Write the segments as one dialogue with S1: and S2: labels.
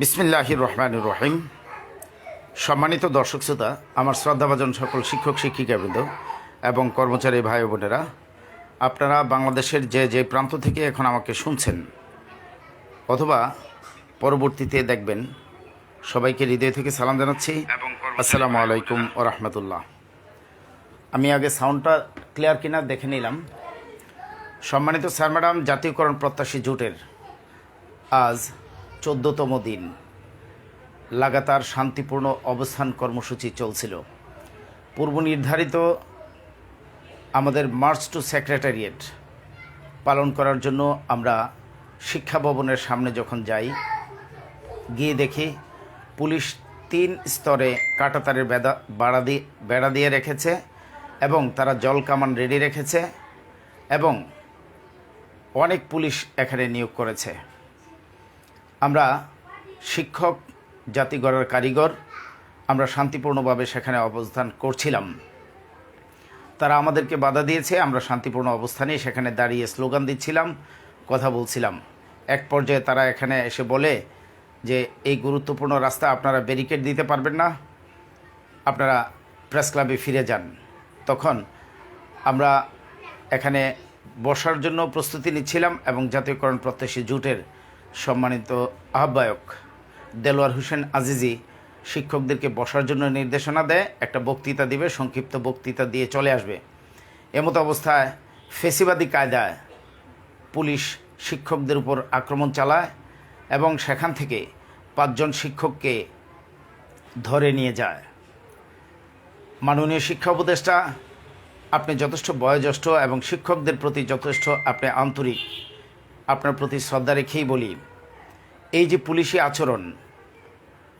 S1: বিসমিল্লাহির রহমান রহিম সম্মানিত দর্শক শ্রোতা আমার শ্রদ্ধাভাজন সকল শিক্ষক শিক্ষিকাবৃন্দ এবং কর্মচারী ভাই বোনেরা আপনারা বাংলাদেশের যে যে প্রান্ত থেকে এখন আমাকে শুনছেন অথবা পরবর্তীতে দেখবেন সবাইকে হৃদয় থেকে সালাম জানাচ্ছি। আসসালামু আলাইকুম ও রহমতুল্লাহ। আমি আগে সাউন্ডটা ক্লিয়ার কিনা দেখে নিলাম। সম্মানিত স্যার ম্যাডাম জাতীয়করণ প্রত্যাশী জোটের আজ চোদ্দতম দিন। লাগাতার শান্তিপূর্ণ অবস্থান কর্মসূচি চলছিল। পূর্ব নির্ধারিত আমাদের মার্চ টু সেক্রেটারিয়েট পালন করার জন্য আমরা শিক্ষা ভবনের সামনে যখন যাই, গিয়ে দেখি পুলিশ তিন স্তরে কাটাতারের বেদা, বাড়া দিয়ে, বেড়া দিয়ে রেখেছে এবং তারা জল কামান রেডি রেখেছে এবং অনেক পুলিশ এখানে নিয়োগ করেছে। আমরা শিক্ষক জাতি গড়ার কারিগর, আমরা শান্তিপূর্ণভাবে সেখানে অবস্থান করছিলাম। তারা আমাদেরকে বাধা দিয়েছে, আমরা শান্তিপূর্ণ অবস্থানে সেখানে দাঁড়িয়ে স্লোগান দিচ্ছিলাম, কথা বলছিলাম। এক পর্যায়ে তারা এখানে এসে বলে যে, এই গুরুত্বপূর্ণ রাস্তা আপনারা ব্যারিকেড দিতে পারবেন না, আপনারা প্রেস ক্লাবে ফিরে যান। তখন আমরা এখানে বসার জন্য প্রস্তুতি নিচ্ছিলাম এবং জাতীয়করণ প্রত্যাশী জোটের সম্মানিত আহ্বায়ক দেলোয়ার হোসেন আজিজি শিক্ষকদেরকে বসার জন্য নির্দেশনা দেয়, একটা বক্তৃতা দিবে, সংক্ষিপ্ত বক্তৃতা দিয়ে চলে আসবে। এমতো অবস্থায় ফেসিবাদী কায়দায় পুলিশ শিক্ষকদের উপর আক্রমণ চালায় এবং সেখান থেকে পাঁচজন শিক্ষককে ধরে নিয়ে যায়। মাননীয় শিক্ষা উপদেষ্টা, আপনি যথেষ্ট বয়োজ্যেষ্ঠ এবং শিক্ষকদের প্রতি যথেষ্ট আপনি আন্তরিক আপনার প্রতি শ্রদ্ধা রেখেই বলি, এই যে পুলিশি আচরণ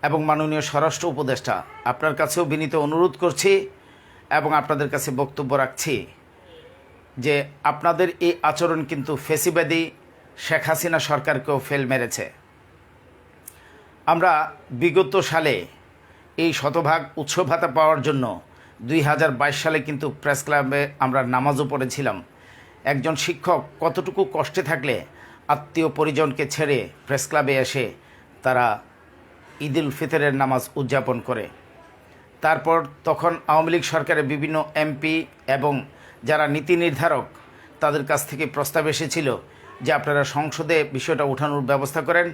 S1: এবং মাননীয় স্বরাষ্ট্র উপদেষ্টা আপনার কাছেও বিনীত অনুরোধ করছি এবং আপনাদের কাছে বক্তব্য রাখছি যে আপনাদের এই আচরণ কিন্তু ফেসিবাদী শেখ হাসিনা সরকারকেও ফেল মেরেছে। আমরা বিগত সালে এই শতভাগ উৎসব ভাতা পাওয়ার জন্য দুই হাজার বাইশ সালে কিন্তু প্রেস ক্লাবে আমরা নামাজও পড়েছিলাম। একজন শিক্ষক কতটুকু কষ্টে থাকলে আত্মীয় পরিজনকে ছেড়ে প্রেস ক্লাবে এসে তারা ঈদুল ফিতরের নামাজ উদযাপন করে। তারপর তখন আওয়ামী লীগ সরকারের বিভিন্ন এমপি এবং যারা নীতি নির্ধারক তাদের কাছ থেকে প্রস্তাব এসেছিল যে আপনারা সংসদে বিষয়টা উঠানোর ব্যবস্থা করেন।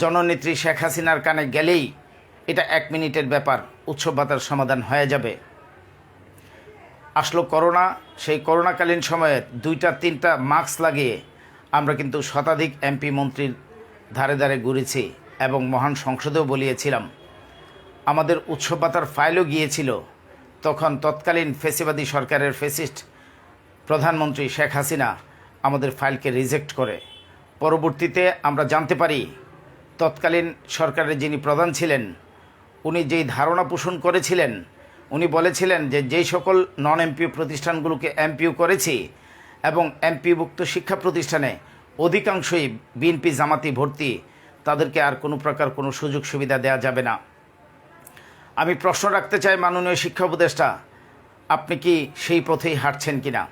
S1: জননেত্রী শেখ হাসিনার কানে গেলেই এটা এক মিনিটের ব্যাপার, উৎসব ভাতার সমাধান হয়ে যাবে। আসলো করোনা, সেই করোনাকালীন সময়ে দুইটা তিনটা মাস্ক লাগিয়ে আমরা কিন্তু শতাধিক এমপি মন্ত্রীর ধারে ধারে ঘুরেছি এবং মহান সংসদেও বলিয়েছিলাম। আমাদের উৎসব ভাতার ফাইলও গিয়েছিল। তখন তৎকালীন ফেসিবাদী সরকারের ফেসিস্ট প্রধানমন্ত্রী শেখ হাসিনা আমাদের ফাইলকে রিজেক্ট করে। পরবর্তীতে আমরা জানতে পারি, তৎকালীন সরকারের যিনি প্রধান ছিলেন, উনি যেই ধারণা পোষণ করেছিলেন, উনি বলেছিলেন যে যেই সকল নন এমপিও প্রতিষ্ঠানগুলোকে এমপিও করেছি এবং এমপিভুক্ত শিক্ষা প্রতিষ্ঠানে অধিকাংশই বিএনপি জামাতি ভর্তি। তাদেরকে আর কোনো প্রকার কোনো সুযোগ সুবিধা দেওয়া যাবে না। আমি প্রশ্ন রাখতে চাই মাননীয় শিক্ষা উপদেষ্টা, আপনি কি সেই পথেই হাঁটছেন কি না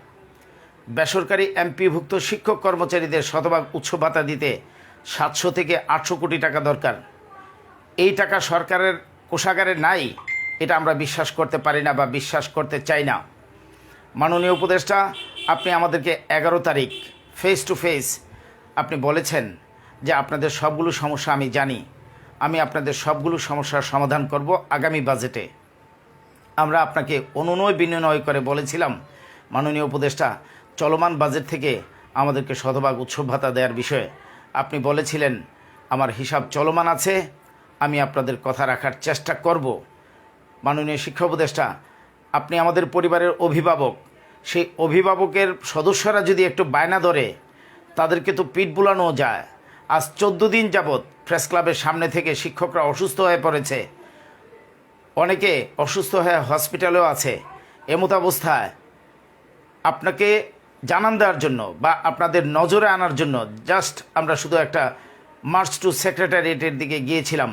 S1: বেসরকারি এমপিভুক্ত শিক্ষক কর্মচারীদের শতভাগ উৎস ভাতা দিতে সাতশো থেকে আটশো কোটি টাকা দরকার। এই টাকা সরকারের কোষাগারে নাই, এটা আমরা বিশ্বাস করতে পারি না বা বিশ্বাস করতে চাই না। মাননীয় উপদেষ্টা, আপনি আমাদেরকে এগারো তারিখ ফেস টু ফেস আপনি বলেছেন যে আপনাদের সবগুলো সমস্যা আমি জানি। আমি আপনাদের সবগুলো সমস্যার সমাধান করব আগামী বাজেটে। আমরা আপনাকে অনুনয় বিনয় করে বলেছিলাম, মাননীয় উপদেষ্টা, চলমান বাজেট থেকে আমাদেরকে শতভাগ উৎসব ভাতা দেওয়ার বিষয়ে। আপনি বলেছিলেন, আমার হিসাব চলমান আছে, আমি আপনাদের কথা রাখার চেষ্টা করব। মাননীয় শিক্ষা উপদেষ্টা আপনি আমাদের পরিবারের অভিভাবক, সেই অভিভাবকের সদস্যরা যদি একটু বায়না ধরে, তাদেরকে তো পিঠ বুলানো যায়। আজ চোদ্দ দিন যাবৎ প্রেস ক্লাবের সামনে থেকে শিক্ষকরা অসুস্থ হয়ে পড়েছে। অনেকে অসুস্থ হয়ে হসপিটালেও আছে। এমত অবস্থায় আপনাকে জানান দেওয়ার জন্য বা আপনাদের নজরে আনার জন্য জাস্ট আমরা শুধু একটা মার্চ টু সেক্রেটারিয়েটের দিকে গিয়েছিলাম।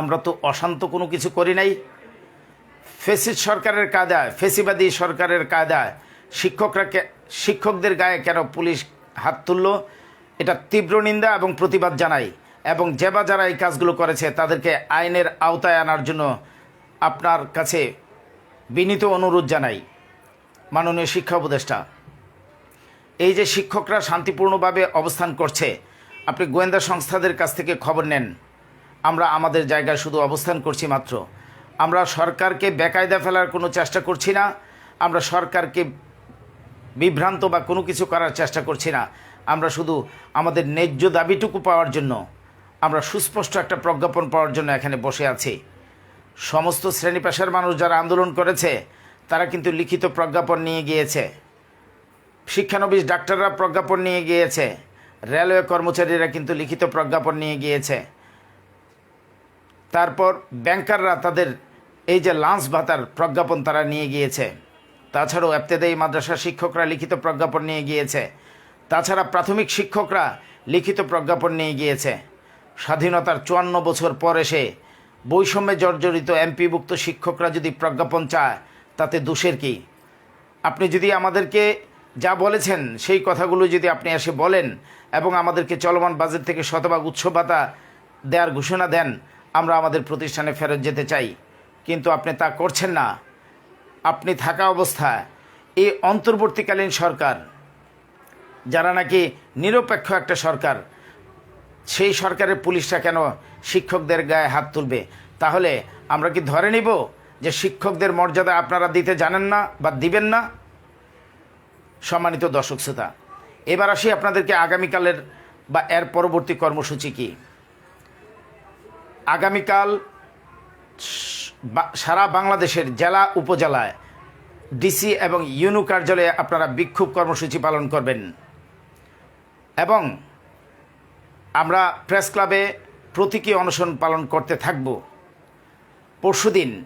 S1: আমরা তো অশান্ত কোনো কিছু করি নাই। ফেসিস সরকারের কায়দায়, ফেসিবাদী সরকারের কায়দায় শিক্ষকরা শিক্ষকদের গায়ে কেন পুলিশ হাত তুললো? এটা তীব্র নিন্দা এবং প্রতিবাদ জানাই এবং যে বা যারা এই কাজগুলো করেছে তাদেরকে আইনের আওতায় আনার জন্য আপনার কাছে বিনীত অনুরোধ জানাই। মাননীয় শিক্ষা উপদেষ্টা, এই যে শিক্ষকরা শান্তিপূর্ণভাবে অবস্থান করছে, আপনি গোয়েন্দা সংস্থাদের কাছ থেকে খবর নেন। আমরা আমাদের জায়গায় শুধু অবস্থান করছি মাত্র। আমরা সরকারকে বেকায়দা ফেলার কোনো চেষ্টা করছি না, আমরা সরকারকে বিভ্রান্ত বা কোনো কিছু করার চেষ্টা করছি না। আমরা শুধু আমাদের ন্যায্য দাবিটুকু পাওয়ার জন্য, আমরা সুস্পষ্ট একটা প্রজ্ঞাপন পাওয়ার জন্য এখানে বসে আছি। সমস্ত শ্রেণি পেশার মানুষ যারা আন্দোলন করেছে, তারা কিন্তু লিখিত প্রজ্ঞাপন নিয়ে গিয়েছে। শিক্ষানবিশ ডাক্তাররা প্রজ্ঞাপন নিয়ে গিয়েছে। রেলওয়ে কর্মচারীরা কিন্তু লিখিত প্রজ্ঞাপন নিয়ে গিয়েছে। তারপর ব্যাংকাররা তাদের এই যে লাঞ্চ ভাতার প্রজ্ঞাপন তারা নিয়ে গিয়েছে। তাছাড়াও এফতেদায়ী মাদ্রাসার শিক্ষকরা লিখিত প্রজ্ঞাপন নিয়ে গিয়েছে। তাছাড়া প্রাথমিক শিক্ষকরা লিখিত প্রজ্ঞাপন নিয়ে গিয়েছে। স্বাধীনতার চুয়ান্ন বছর পর এসে বৈষম্যে জর্জরিত এমপিভুক্ত শিক্ষকরা যদি প্রজ্ঞাপন চায়, তাতে দোষের কী? আপনি যদি আমাদেরকে যা বলেছেন, সেই কথাগুলো যদি আপনি এসে বলেন এবং আমাদেরকে চলমান বাজেট থেকে শতভাগ উৎসব ভাতা দেওয়ার ঘোষণা দেন, আমরা আমাদের প্রতিষ্ঠানে ফেরত যেতে চাই। কিন্তু আপনি তা করছেন না। আপনি থাকা অবস্থায় এই অন্তর্বর্তীকালীন সরকার, যারা নাকি নিরপেক্ষ একটা সরকার, সেই সরকারের পুলিশরা কেন শিক্ষকদের গায়ে হাত তুলবে? তাহলে আমরা কি ধরে নিব যে শিক্ষকদের মর্যাদা আপনারা দিতে জানেন না বা দিবেন না? সম্মানিত দর্শক শ্রোতা, এবার আসি আপনাদেরকে আগামীকালের বা এর পরবর্তী কর্মসূচি কি? আগামীকাল সারা বাংলাদেশের জেলা উপজেলায় ডিসি এবং ইউনু কার্যালয়ে আপনারা বিক্ষোভ কর্মসূচি পালন করবেন। এবং আমরা প্রেস ক্লাবে প্রতীকী অনশন পালন করতে থাকব। পরশুদিন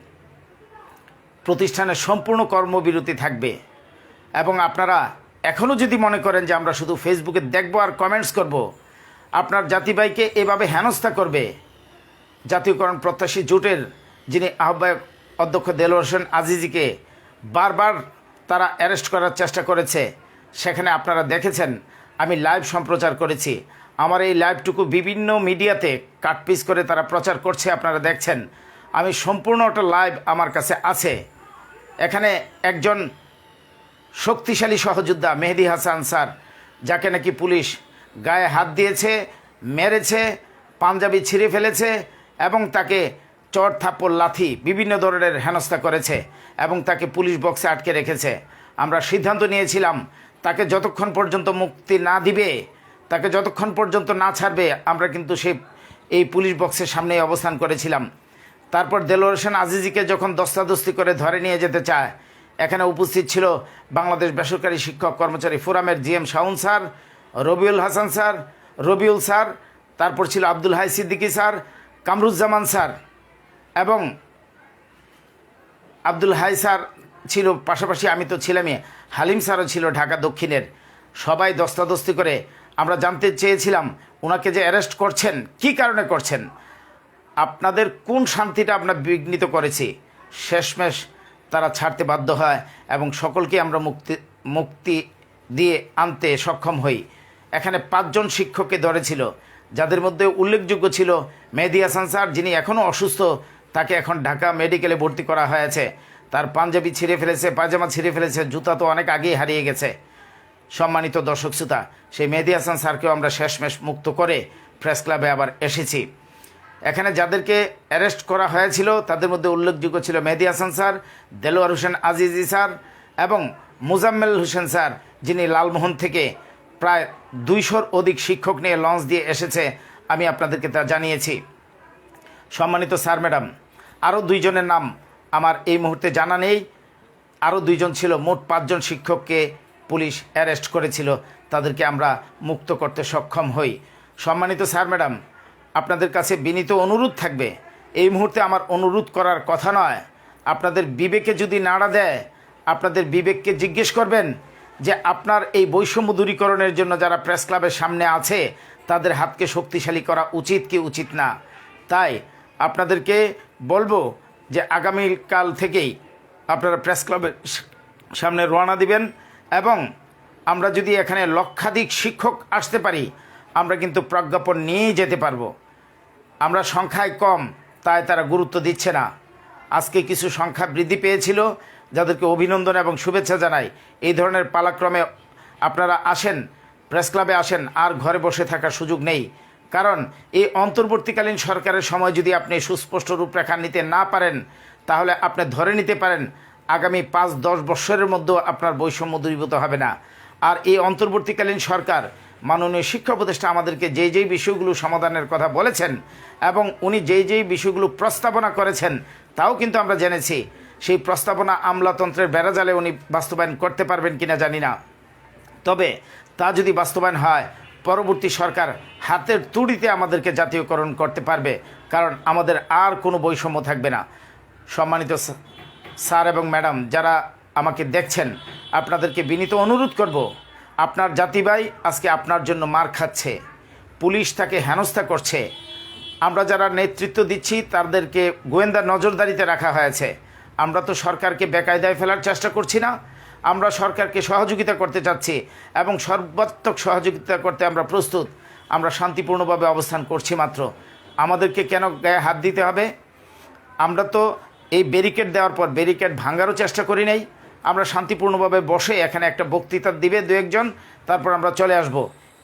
S1: প্রতিষ্ঠানের সম্পূর্ণ কর্মবিরতি থাকবে। এবং আপনারা এখনও যদি মনে করেন যে আমরা শুধু ফেসবুকে দেখব আর কমেন্টস করব, আপনার জাতিভাইকে এভাবে হেনস্থা করবে। জাতীয়করণ প্রত্যাশী জোটের যিনি আহ্বায়ক অধ্যক্ষ দেলোয়ার হোসেন আজিজিকে বারবার তারা অ্যারেস্ট করার চেষ্টা করেছে, সেখানে আপনারা দেখেছেন, আমি লাইভ সম্প্রচার করেছি। আমার এই লাইভটুকু বিভিন্ন মিডিয়াতে কাটপিস করে তারা প্রচার করছে, আপনারা দেখছেন। আমি সম্পূর্ণ একটা লাইভ আমার কাছে আছে। এখানে একজন শক্তিশালী সহযোদ্ধা, মেহেদি হাসান স্যার, যাকে নাকি পুলিশ গায়ে হাত দিয়েছে, মেরেছে, পাঞ্জাবি ছিঁড়ে ফেলেছে এবং তাকে চর থাপ্পড় লাথি বিভিন্ন ধরনের হেনস্থা করেছে এবং তাকে পুলিশ বক্সে আটকে রেখেছে। আমরা সিদ্ধান্ত নিয়েছিলাম, তাকে যতক্ষণ পর্যন্ত মুক্তি না দিবে, তাকে যতক্ষণ পর্যন্ত না ছাড়বে, আমরা কিন্তু সেই এই পুলিশ বক্সের সামনেই অবস্থান করেছিলাম। তারপর দেলোয়ার হোসেন আজিজিকে যখন দস্তাদস্তি করে ধরে নিয়ে যেতে চায়, এখানে উপস্থিত ছিল বাংলাদেশ বেসরকারি শিক্ষক কর্মচারী ফোরামের G M Shaon sir, Rabiul Hasan sir, Rabiul sir, তারপর ছিল আব্দুল হাই সিদ্দিকী স্যার, কামরুজ্জামান স্যার। এবং আব্দুল হাই স্যার ছিল, পাশাপাশি আমি তো ছিলামই, হালিম স্যারও ছিল ঢাকা দক্ষিণের। সবাই দস্তাদস্তি করে আমরা জানতে চেয়েছিলাম ওনাকে যে অ্যারেস্ট করছেন, কি কারণে করছেন? আপনাদের কোন শান্তিটা আমরা বিঘ্নিত করেছি? শেষমেশ তারা ছাড়তে বাধ্য হয় এবং সকলকে আমরা মুক্তি মুক্তি দিয়ে আনতে সক্ষম হই। এখানে পাঁচজন শিক্ষককে ধরেছিল, যাদের মধ্যে উল্লেখযোগ্য ছিল মেহেদি হাসান স্যার, যিনি এখনও অসুস্থ তাকে এখন ঢাকা মেডিকেলে ভর্তি করা হয়েছে। তার পাঞ্জাবি ছিঁড়ে ফেলেছে, পায়জামা ছিঁড়ে ফেলেছে, জুতা তো অনেক আগেই হারিয়ে গেছে। সম্মানিত দর্শক শ্রোতা, সেই মেহেদি হাসান স্যারকেও আমরা শেষমেশ মুক্ত করে প্রেস ক্লাবে আবার এসেছি। এখানে যাদেরকে অ্যারেস্ট করা হয়েছিল, তাদের মধ্যে উল্লেখযোগ্য ছিল মেহেদি হাসান স্যার, দেলোয়ার হোসেন আজিজি স্যার এবং মুজাম্মেল হোসেন স্যার, যিনি লালমোহন থেকে প্রায় দুইশোর অধিক শিক্ষক নিয়ে লঞ্চ দিয়ে এসেছে, আমি আপনাদেরকে তা জানিয়েছি। সম্মানিত স্যার, ম্যাডাম আরও দুইজনের নাম আমার এই মুহূর্তে জানা নেই। আরও দুইজন ছিল, মোট পাঁচজন শিক্ষককে পুলিশ অ্যারেস্ট করেছিল। তাদেরকে আমরা মুক্ত করতে সক্ষম হই। সম্মানিত স্যার, ম্যাডাম, আপনাদের কাছে বিনীত অনুরোধ থাকবে। এই মুহূর্তে আমার অনুরোধ করার কথা নয়। আপনাদের বিবেকে যদি নাড়া দেয়, আপনাদের বিবেককে জিজ্ঞেস করবেন যে আপনার এই বৈষম্য দূরীকরণের জন্য যারা প্রেস ক্লাবের সামনে আছে, তাদের হাতকে শক্তিশালী করা উচিত কি উচিত না। তাই আপনাদেরকে বলব যে আগামীকাল থেকেই আপনারা প্রেস ক্লাবের সামনে রওনা দিবেন এবং আমরা যদি এখানে লক্ষাধিক শিক্ষক আসতে পারি, আমরা কিন্তু প্রজ্ঞাপন নিয়েই যেতে পারব। আমরা সংখ্যায় কম, তাই তারা গুরুত্ব দিচ্ছে না। আজকে কিছু সংখ্যা বৃদ্ধি পেয়েছিল, যাদেরকে অভিনন্দন এবং শুভেচ্ছা জানাই। এই ধরনের পালাক্রমে আপনারা আসেন, প্রেস ক্লাবে আসেন, আর ঘরে বসে থাকার সুযোগ নেই। কারণ এই অন্তর্বর্তীকালীন সরকারের সময় যদি আপনি সুস্পষ্ট রূপরেখা নিতে না পারেন, তাহলে আপনি ধরে নিতে পারেন আগামী পাঁচ, দশ বৎসরের মধ্যেও আপনার বৈষম্য দূরীভূত হবে না। আর এই অন্তর্বর্তীকালীন সরকার মাননীয় শিক্ষা উপদেষ্টা আমাদেরকে যেই যেই বিষয়গুলো সমাধানের কথা বলেছেন এবং উনি যেই যেই বিষয়গুলো প্রস্তাবনা করেছেন, তাও কিন্তু আমরা জেনেছি। সেই প্রস্তাবনা আমলাতন্ত্রের বেড়াজালে উনি বাস্তবায়ন করতে পারবেন কিনা জানি না। তবে তা যদি বাস্তবায়ন হয় পরবর্তী সরকার হাতের তুড়িতে আমাদেরকে জাতীয়করণ করতে পারবে, কারণ আমাদের আর কোনো বৈষম্য থাকবে না। সম্মানিত স্যার- এবং ম্যাডাম, যারা আমাকে দেখছেন, আপনাদেরকে বিনীত অনুরোধ করব, আপনার জাতিবাই আজকে আপনার জন্য মার খাচ্ছে, পুলিশ তাকে হেনস্থা করছে। আমরা যারা নেতৃত্ব দিচ্ছি, তাদেরকে গোয়েন্দা নজরদারিতে রাখা হয়েছে। আমরা তো সরকারকে বেকায়দায় ফেলার চেষ্টা করছি না আমরা সরকারকে সহযোগিতা করতে চাচ্ছি এবং সর্বাত্মক সহযোগিতা করতে আমরা প্রস্তুত। আমরা শান্তিপূর্ণভাবে অবস্থান করছি মাত্র। আমাদেরকে কেন গায়ে হাত দিতে হবে? আমরা তো এই ব্যারিকেড দেওয়ার পর ব্যারিকেড ভাঙারও চেষ্টা করি নাই। আমরা শান্তিপূর্ণভাবে বসে এখানে একটা বক্তৃতা দিবে দু একজন, তারপর আমরা চলে আসব।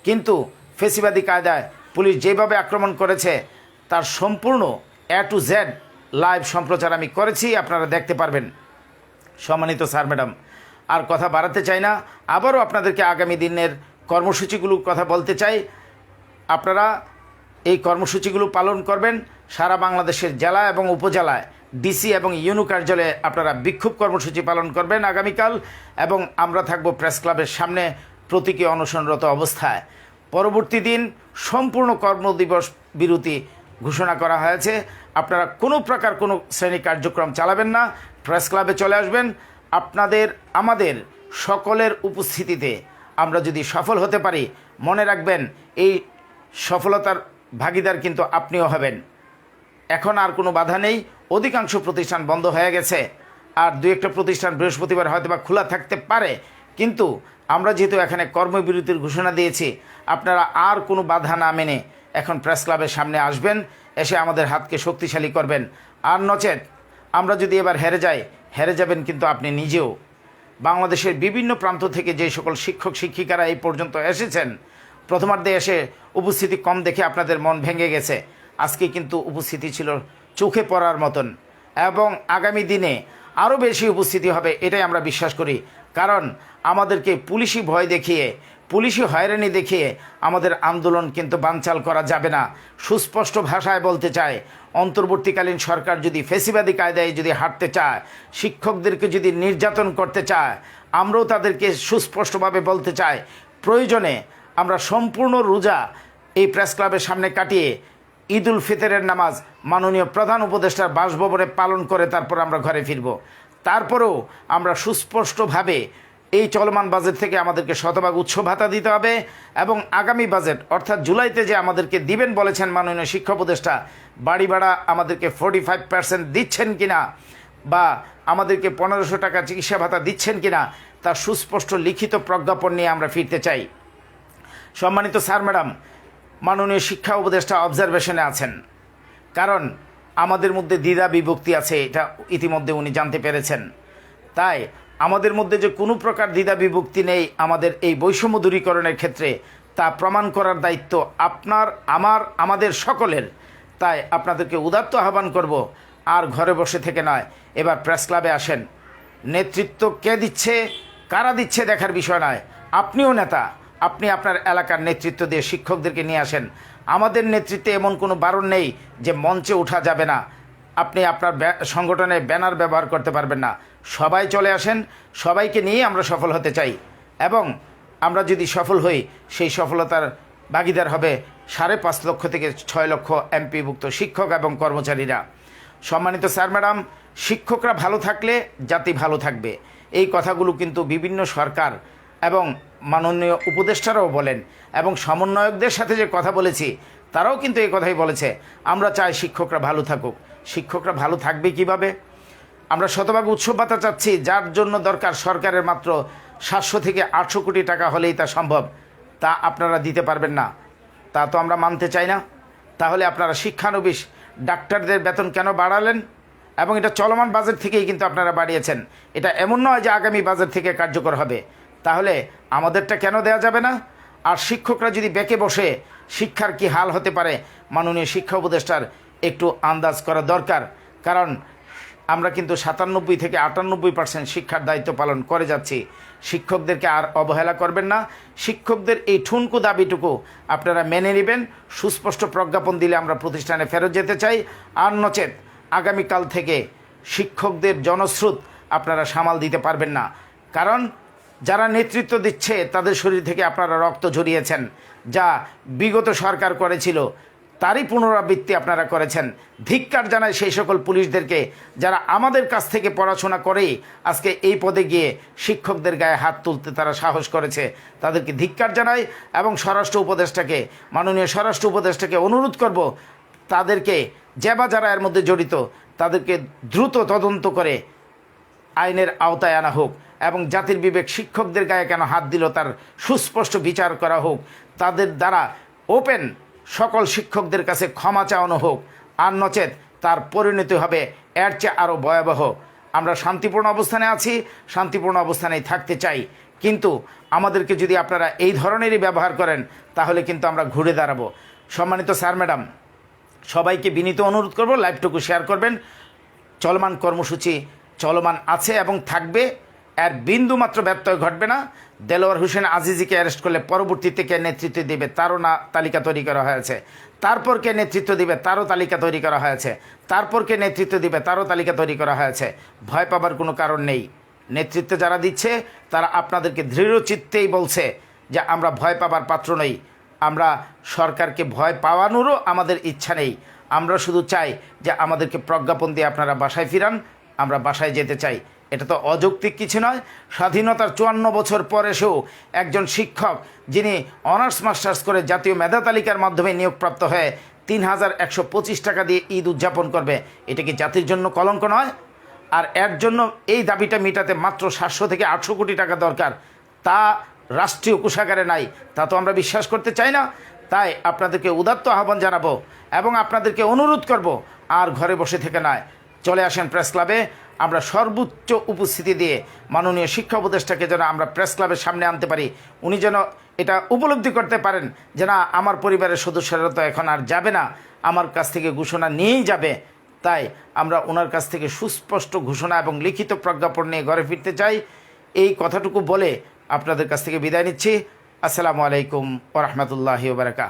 S1: কিন্তু ফেসিবাদী কায়দায় পুলিশ যেভাবে আক্রমণ করেছে, তার সম্পূর্ণ এ টু জেড লাইভ সম্প্রচার আমি করেছি, আপনারা দেখতে পারবেন। সম্মানিত স্যার, ম্যাডাম আর কথা বাড়াতে চাই না। আবারও আপনাদেরকে আগামী দিনের কর্মসূচিগুলোর কথা বলতে চাই। আপনারা এই কর্মসূচিগুলো পালন করবেন। সারা বাংলাদেশের জেলা এবং উপজেলায় ডিসি এবং ইউনু কার্যালয়ে আপনারা বিক্ষোভ কর্মসূচি পালন করবেন আগামীকাল এবং আমরা থাকব প্রেস ক্লাবের সামনে প্রতীকী অনশনরত অবস্থায়। পরবর্তী দিন সম্পূর্ণ কর্মদিবস বিরতি ঘোষণা করা হয়েছে। আপনারা কোনো প্রকার কোনো শ্রেণি কার্যক্রম চালাবেন না। প্রেস ক্লাবে চলে আসবেন। আপনাদের, আমাদের সকলের উপস্থিতিতে আমরা যদি সফল হতে পারি, মনে রাখবেন এই সফলতার ভাগিদার কিন্তু আপনিও হবেন। এখন আর কোনো বাধা নেই, অধিকাংশ প্রতিষ্ঠান বন্ধ হয়ে গেছে। আর দু একটা প্রতিষ্ঠান বৃহস্পতিবার হয়তো বা খোলা থাকতে পারে, কিন্তু আমরা যেহেতু এখানে কর্মবিরতির ঘোষণা দিয়েছি, আপনারা আর কোনো বাধা না মেনে এখন প্রেস ক্লাবের সামনে আসবেন, এসে আমাদের হাতকে শক্তিশালী করবেন। আর নচেত, আমরা যদি এবার হেরে যাই হেরে যাবেন কিন্তু আপনি নিজেও। বাংলাদেশের বিভিন্ন প্রান্ত থেকে যে সকল শিক্ষক, শিক্ষিকারা এই পর্যন্ত এসেছেন, প্রথমার্ধে এসে উপস্থিতি কম দেখে আপনাদের মন ভেঙে গেছে। আজকে কিন্তু উপস্থিতি ছিল চোখে পড়ার মতন এবং আগামী দিনে আরও বেশি উপস্থিতি হবে, এটাই আমরা বিশ্বাস করি। কারণ আমাদেরকে পুলিশি ভয় দেখিয়ে পুলিশি হয়রানি দেখিয়ে আমাদের আন্দোলন কিন্তু বানচাল করা যাবে না। সুস্পষ্ট ভাষায় বলতে চায়, অন্তর্বর্তীকালীন সরকার যদি ফেসিবাদী কায়দায় যদি হাঁটতে চায়, শিক্ষকদেরকে যদি নির্যাতন করতে চায়, আমরাও তাদেরকে সুস্পষ্টভাবে বলতে চাই, প্রয়োজনে আমরা সম্পূর্ণ রোজা এই প্রেস ক্লাবের সামনে কাটিয়ে ঈদ উল ফিতরের নামাজ মাননীয় প্রধান উপদেষ্টার বাসভবনে পালন করে তারপর আমরা ঘরে ফিরব। তারপরেও আমরা সুস্পষ্টভাবে এই চলমান বাজেট থেকে আমাদেরকে শতভাগ উৎস ভাতা দিতে হবে এবং আগামী বাজেট, অর্থাৎ জুলাইতে যে আমাদেরকে দিবেন বলেছেন মাননীয় শিক্ষা উপদেষ্টা, বাড়ি ভাড়া আমাদেরকে ফোর্টি ফাইভ পার্সেন্ট দিচ্ছেন কিনা বা আমাদেরকে পনেরোশো টাকা চিকিৎসা ভাতা দিচ্ছেন কিনা, তার সুস্পষ্ট লিখিত প্রজ্ঞাপন নিয়ে আমরা ফিরতে চাই। সম্মানিত স্যার, ম্যাডাম, মাননীয় শিক্ষা উপদেষ্টা অবজারভেশনে আছেন। কারণ আমাদের মধ্যে দ্বিধা বিভক্তি আছে, এটা ইতিমধ্যে উনি জানতে পেরেছেন। তাই আমাদের মধ্যে যে কোনো প্রকার দ্বিধা বিভক্তি নেই আমাদের এই বৈষম্য দূরীকরণের ক্ষেত্রে, তা প্রমাণ করার দায়িত্ব আপনার, আমার, আমাদের সকলের। তাই আপনাদেরকে উদাত্ত আহ্বান করব, আর ঘরে বসে থেকে নয়। এবার প্রেস ক্লাবে আসেন। নেতৃত্ব কে দিচ্ছে, কারা দিচ্ছে দেখার বিষয় নয়। আপনিও নেতা, আপনি আপনার এলাকার নেতৃত্ব দিয়ে শিক্ষকদেরকে নিয়ে আসেন। আমাদের নেতৃত্বে এমন কোনো বারণ নেই যে মঞ্চে ওঠা যাবে না। আপনি আপনার সংগঠনের ব্যানার ব্যবহার করতে পারবেন না। সবাই চলে আসেন, সবাইকে নিয়ে আমরা সফল হতে চাই। এবং আমরা যদি সফল হই, সেই সফলতার ভাগিদার হবে সাড়ে পাঁচ লক্ষ থেকে ছয় লক্ষ এমপিভুক্ত শিক্ষক এবং কর্মচারীরা। সম্মানিত স্যার, ম্যাডাম, শিক্ষকরা ভালো থাকলে জাতি ভালো থাকবে। এই কথাগুলো কিন্তু বিভিন্ন সরকার এবং মাননীয় উপদেষ্টারাও বলেন এবং সমন্বয়কদের সাথে যে কথা বলেছি, তারাও কিন্তু এই কথাই বলেছে। আমরা চাই শিক্ষকরা ভালো থাকুক। শিক্ষকরা ভালো থাকবে কীভাবে? আমরা শতভাগ উৎসব ভাতা চাচ্ছি, যার জন্য দরকার সরকারের মাত্র সাতশো থেকে আটশো কোটি টাকা হলেই তা সম্ভব। তা আপনারা দিতে পারবেন না। তা তো আমরা মানতে চাই না। তাহলে আপনারা শিক্ষানবিশ ডাক্তারদের বেতন কেন বাড়ালেন? এবং এটা চলমান বাজেট থেকেই কিন্তু আপনারা বাড়িয়েছেন। এটা এমন নয় যে আগামী বাজেট থেকে কার্যকর হবে। তাহলে আমাদেরটা কেন দেওয়া যাবে না? আর শিক্ষকরা যদি বেঁকে বসে শিক্ষার কি হাল হতে পারে? মাননীয় শিক্ষা উপদেষ্টার একটু আন্দাজ করা দরকার। কারণ আমরা কিন্তু সাতানব্বই থেকে আটানব্বই পার্সেন্ট শিক্ষার দায়িত্ব পালন করে যাচ্ছি। শিক্ষকদেরকে আর অবহেলা করবেন না। শিক্ষকদের এই ঠুনকু দাবিটুকু আপনারা মেনে নেবেন। সুস্পষ্ট প্রজ্ঞাপন দিলে আমরা প্রতিষ্ঠানে ফেরত যেতে চাই। আর নচেত আগামীকাল থেকে শিক্ষকদের জনস্রোত আপনারা সামাল দিতে পারবেন না। কারণ যারা নেতৃত্ব দিচ্ছে, তাদের শরীর থেকে আপনারা রক্ত ঝরিয়েছেন, যা বিগত সরকার করেছিল। তারই পুনরাবৃত্তি আপনারা করেছেন। ধিক্কার জানায় সেই সকল পুলিশদেরকে যারা আমাদের কাছ থেকে পড়াশোনা করেই আজকে এই পদে গিয়ে শিক্ষকদের গায়ে হাত তুলতে তারা সাহস করেছে, তাদেরকে ধিক্কার জানাই এবং স্বরাষ্ট্র উপদেষ্টাকে, মাননীয় স্বরাষ্ট্র উপদেষ্টাকে অনুরোধ করব, তাদেরকে বা যারা এর মধ্যে জড়িত, তাদেরকে দ্রুত তদন্ত করে আইনের আওতায় আনা হোক এবং জাতির বিবেক শিক্ষকদের গায়ে কেন হাত দিল তার সুস্পষ্ট বিচার করা হোক, তাদের দ্বারা ওপেন সকল শিক্ষকদের কাছে ক্ষমা চাওয়ানো হোক, আর নচেত তার পরিণতি হবে এর চেয়ে আরও ভয়াবহ। আমরা শান্তিপূর্ণ অবস্থানে আছি, শান্তিপূর্ণ অবস্থানেই থাকতে চাই। কিন্তু আমাদেরকে যদি আপনারা এই ধরনেরই ব্যবহার করেন, তাহলে কিন্তু আমরা ঘুরে দাঁড়াবো। সম্মানিত স্যার, ম্যাডাম, সবাইকে বিনীত অনুরোধ করব, লাইভটুকু শেয়ার করবেন। চলমান কর্মসূচি চলমান আছে এবং থাকবে। এর বিন্দু মাত্র ব্যত্যয় ঘটবে না। দেলোয়ার হোসেন আজিজিকে অ্যারেস্ট করলে পরবর্তীতে কে নেতৃত্ব দিবে তারও না তালিকা তৈরি করা হয়েছে। তারপর কে নেতৃত্ব দিবে তারও তালিকা তৈরি করা হয়েছে। তারপর কে নেতৃত্ব দিবে তারও তালিকা তৈরি করা হয়েছে। ভয় পাবার কোনো কারণ নেই। নেতৃত্ব যারা দিচ্ছে, তারা আপনাদেরকে দৃঢ় চিত্তেই বলছে যে আমরা ভয় পাবার পাত্র নই। আমরা সরকারকে ভয় পাওয়ানোরও আমাদের ইচ্ছা নেই। আমরা শুধু চাই যে আমাদেরকে প্রজ্ঞাপন দিয়ে আপনারা বাসায় ফিরান। আমরা বাসায় যেতে চাই। এটা তো অযৌক্তিক কিছু নয়। স্বাধীনতার চুয়ান্ন বছর পর এসেও একজন শিক্ষক, যিনি অনার্স মাস্টার্স করে জাতীয় মেধা তালিকার মাধ্যমে নিয়োগপ্রাপ্ত হয়ে তিন হাজার একশো পঁচিশ টাকা দিয়ে ঈদ উদযাপন করবে। এটা কি জাতির জন্য কলঙ্ক নয়? আর এর জন্য এই দাবিটা মেটাতে মাত্র সাতশো থেকে আটশো কোটি টাকা দরকার। তা রাষ্ট্রীয় কোষাগারে নাই, তা তো আমরা বিশ্বাস করতে চাই না। তাই আপনাদেরকে উদাত্ত আহ্বান জানাব এবং আপনাদেরকে অনুরোধ করব, আর ঘরে বসে থেকে নয়। চলে আসেন প্রেস ক্লাবে। আমরা সর্বোচ্চ উপস্থিতি দিয়ে মাননীয় শিক্ষা উপদেষ্টাকে যেন আমরা প্রেস ক্লাবের সামনে আনতে পারি, উনি যেন এটা উপলব্ধি করতে পারেন যে না, আমার পরিবারের সদস্যরা তো এখন আর যাবে না, আমার কাছ থেকে ঘোষণা নিয়েই যাবে। তাই আমরা ওনার কাছ থেকে সুস্পষ্ট ঘোষণা এবং লিখিত প্রজ্ঞাপন নিয়ে ঘরে ফিরতে চাই। এই কথাটুকু বলে আপনাদের কাছ থেকে বিদায় নিচ্ছি। আসসালামু আলাইকুম ওরহমতুল্লাহি বারাকা